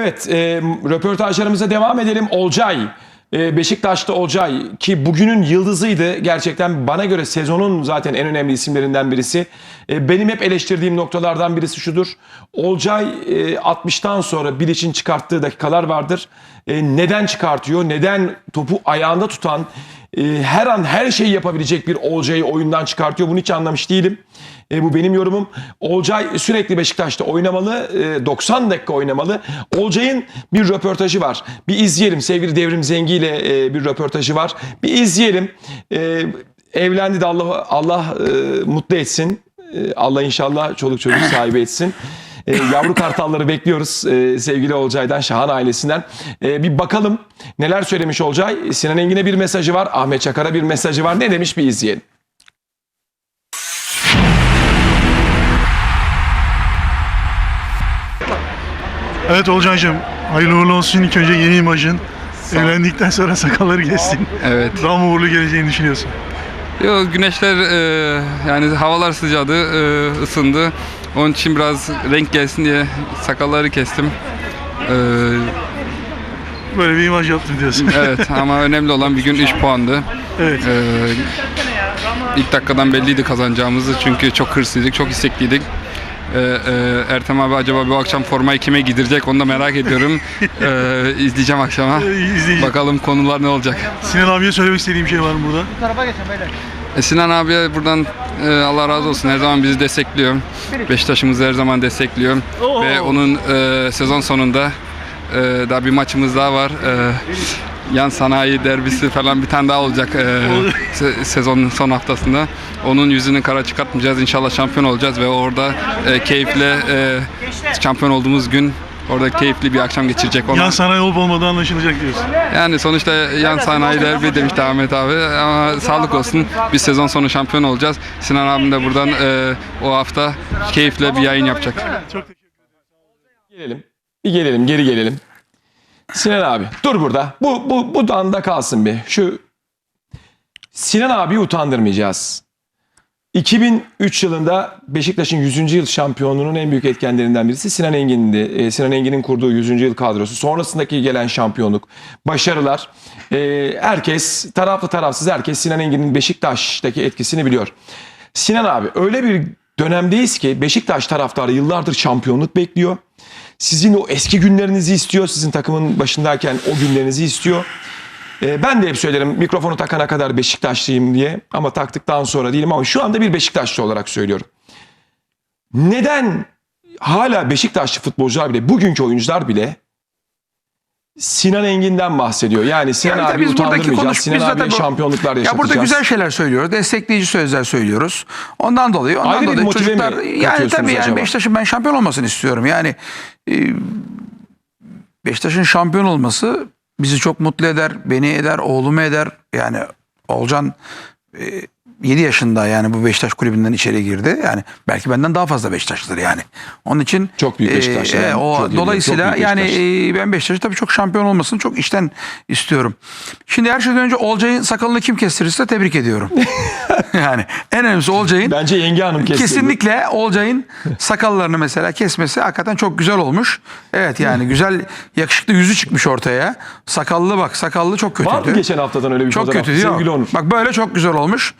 Evet, e, röportajlarımıza devam edelim. Olcay, e, Beşiktaş'ta Olcay ki bugünün yıldızıydı. Gerçekten bana göre sezonun zaten en önemli isimlerinden birisi. E, benim hep eleştirdiğim noktalardan birisi şudur. Olcay e, 60'tan sonra Bilic'in çıkarttığı dakikalar vardır. E, neden çıkartıyor? Neden topu ayağında tutan, e, her an her şeyi yapabilecek bir Olcay'ı oyundan çıkartıyor? Bunu hiç anlamış değilim. E, bu benim yorumum. Olcay sürekli Beşiktaş'ta oynamalı. e, 90 dakika oynamalı. Olcay'ın bir röportajı var. Bir izleyelim. Sevgili Devrim Zengi ile e, bir röportajı var. Bir izleyelim. E, evlendi de Allah Allah e, mutlu etsin. E, Allah inşallah çoluk çocuk sahibi etsin. E, yavru kartalları bekliyoruz e, sevgili Olcay'dan, Şahan ailesinden. E, bir bakalım neler söylemiş Olcay. Sinan Engin'e bir mesajı var. Ahmet Çakar'a bir mesajı var. Ne demiş bir izleyelim. Evet Olcancığım, hayırlı uğurlu olsun ilk önce yeni imajın. Evlendikten sonra sakalları kestin. Evet. Daha mı uğurlu geleceğini düşünüyorsun? Yo, güneşler e, yani havalar sıcadı, e, ısındı. Onun için biraz renk gelsin diye sakalları kestim. E, Böyle bir imaj yaptım diyorsun. evet ama önemli olan bir gün 3 puandı. evet. E, ilk dakikadan belliydi kazanacağımızı çünkü çok hırslıydık, çok istekliydik. E, e, Ertem abi acaba bu akşam formayı kime giydirecek onu da merak ediyorum. E, izleyeceğim akşama. İzleyici. Bakalım konular ne olacak. Sinan abiye söylemek istediğim şey var mı burada? E, Sinan abiye buradan e, Allah razı olsun her zaman bizi destekliyor. Beşiktaş'ımızı her zaman destekliyor. Oo. Ve onun e, sezon sonunda e, daha bir maçımız daha var. E, yan sanayi derbisi falan bir tane daha olacak e, se- sezonun son haftasında. Onun yüzünü kara çıkartmayacağız. İnşallah şampiyon olacağız ve orada e, keyifle e, şampiyon olduğumuz gün orada keyifli bir akşam geçirecek. Ona. Yan sanayi olup olmadığı anlaşılacak diyorsun. Yani sonuçta yan sanayi derbi demişti Ahmet abi ama sağlık olsun biz sezon sonu şampiyon olacağız. Sinan abim de buradan e, o hafta keyifle bir yayın yapacak. Çok teşekkür Gelelim. Bir gelelim, geri gelelim. Sinan abi dur burada. Bu bu bu danda kalsın bir. Şu Sinan abiyi utandırmayacağız. 2003 yılında Beşiktaş'ın 100. yıl şampiyonluğunun en büyük etkenlerinden birisi Sinan Engin'di. Ee, Sinan Engin'in kurduğu 100. yıl kadrosu. Sonrasındaki gelen şampiyonluk, başarılar. Ee, herkes, taraflı tarafsız herkes Sinan Engin'in Beşiktaş'taki etkisini biliyor. Sinan abi öyle bir dönemdeyiz ki Beşiktaş taraftarı yıllardır şampiyonluk bekliyor. Sizin o eski günlerinizi istiyor. Sizin takımın başındayken o günlerinizi istiyor. Ee, ben de hep söylerim mikrofonu takana kadar Beşiktaşlıyım diye ama taktıktan sonra değilim ama şu anda bir Beşiktaşlı olarak söylüyorum. Neden hala Beşiktaşlı futbolcular bile bugünkü oyuncular bile Sinan Engin'den bahsediyor. Yani Sinan Yani abi utandırmayacağız. Sinan bu- şampiyonluklar Ya yaşatacağız. burada güzel şeyler söylüyoruz. Destekleyici sözler söylüyoruz. Ondan dolayı ondan Ayrı dolayı çocuklar yani tabii yani? Beşiktaş'ın ben şampiyon olmasını istiyorum. Yani e, Beşiktaş'ın şampiyon olması bizi çok mutlu eder, beni eder, oğlumu eder. Yani Olcan e, 7 yaşında yani bu Beşiktaş kulübünden içeri girdi. Yani belki benden daha fazla Beşiktaşlıdır yani. Onun için Çok büyük e, yani. o Çok dolayısıyla çok büyük yani Beşiktaşlı. e, ben Beşiktaş'ı tabii çok şampiyon olmasını çok içten istiyorum. Şimdi her şeyden önce Olcay'ın sakalını kim kestirirse tebrik ediyorum. yani en önemlisi Olcay'ın Bence Yenge Hanım kestirdi. Kesinlikle Olcay'ın sakallarını mesela kesmesi hakikaten çok güzel olmuş. Evet yani güzel yakışıklı yüzü çıkmış ortaya. Sakallı bak sakallı çok kötüydü. Var mı geçen haftadan öyle bir Çok fotoğraf? kötü değil? Sevgili Onur. Bak böyle çok güzel olmuş.